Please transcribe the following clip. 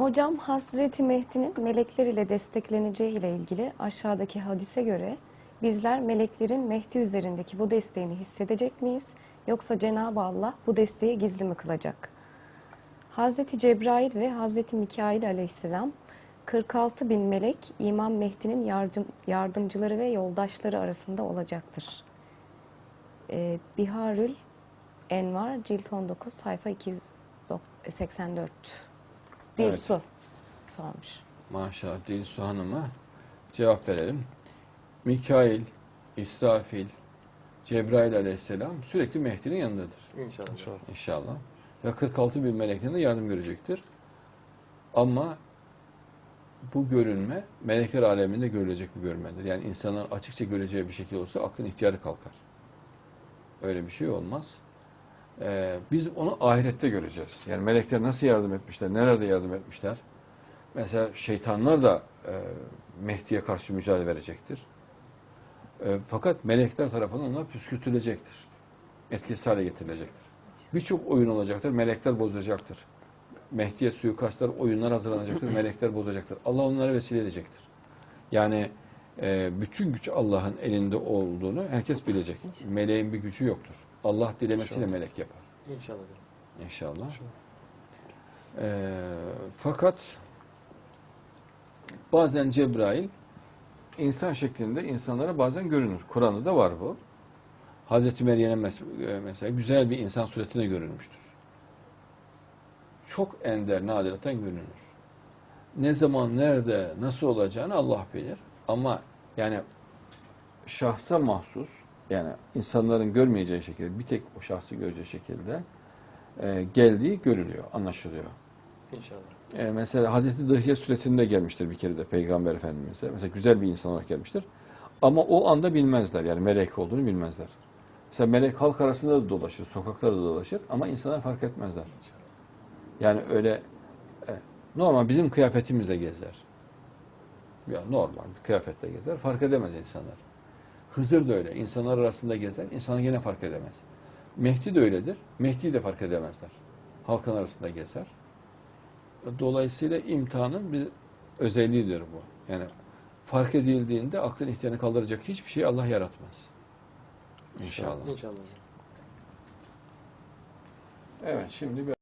Hocam Hazreti Mehdi'nin melekler ile destekleneceği ile ilgili aşağıdaki hadise göre bizler meleklerin Mehdi üzerindeki bu desteğini hissedecek miyiz? Yoksa Cenab-ı Allah bu desteği gizli mi kılacak? Hazreti Cebrail ve Hazreti Mikail aleyhisselam 46 bin melek İmam Mehdi'nin yardım, yardımcıları ve yoldaşları arasında olacaktır. Ee, Biharül Envar cilt 19 sayfa 284. Evet. Dilsu sormuş. Maşallah Dilsu Hanım'a cevap verelim. Mikail, İsrafil, Cebrail aleyhisselam sürekli Mehdi'nin yanındadır İnşallah. İnşallah. inşallah. Ve 46 bin melekten de yardım görecektir. Ama bu görünme melekler aleminde görülecek bir görmedir. Yani insanların açıkça göreceği bir şekil olsa aklın ihtiyarı kalkar. Öyle bir şey olmaz. Ee, biz onu ahirette göreceğiz. Yani melekler nasıl yardım etmişler, nerede yardım etmişler. Mesela şeytanlar da e, Mehdi'ye karşı mücadele verecektir. E, fakat melekler tarafından onlar püskürtülecektir. Etkisiz hale getirilecektir. Birçok oyun olacaktır, melekler bozacaktır. Mehdi'ye suikastlar, oyunlar hazırlanacaktır, melekler bozacaktır. Allah onlara vesile edecektir. Yani e, bütün güç Allah'ın elinde olduğunu herkes bilecek. Meleğin bir gücü yoktur. Allah dilemesiyle İnşallah. melek yapar. İnşallah. İnşallah. İnşallah. Ee, fakat bazen Cebrail insan şeklinde insanlara bazen görünür. Kur'an'da da var bu. Hazreti Meryem'e e, mesela güzel bir insan suretine görünmüştür. Çok ender, nadireten görünür. Ne zaman, nerede, nasıl olacağını Allah bilir. Ama yani şahsa mahsus, yani insanların görmeyeceği şekilde, bir tek o şahsı göreceği şekilde e, geldiği görülüyor, anlaşılıyor. İnşallah. E, mesela Hazreti Dıhye suretinde gelmiştir bir kere de Peygamber Efendimiz'e. Mesela güzel bir insan olarak gelmiştir. Ama o anda bilmezler yani melek olduğunu bilmezler. Mesela melek halk arasında da dolaşır, sokaklarda da dolaşır ama insanlar fark etmezler. Yani öyle e, normal bizim kıyafetimizle gezer. Ya normal bir kıyafetle gezer, fark edemez insanlar. Hızır da öyle, insanlar arasında gezer, insanlar yine fark edemez. Mehdi de öyledir, Mehdi'yi de fark edemezler. Halkın arasında gezer. Dolayısıyla imtihanın bir özelliğidir bu. Yani fark edildiğinde aklın ihtiyarını kaldıracak hiçbir şey Allah yaratmaz. İnşallah. İnşallah. Evet şimdi bir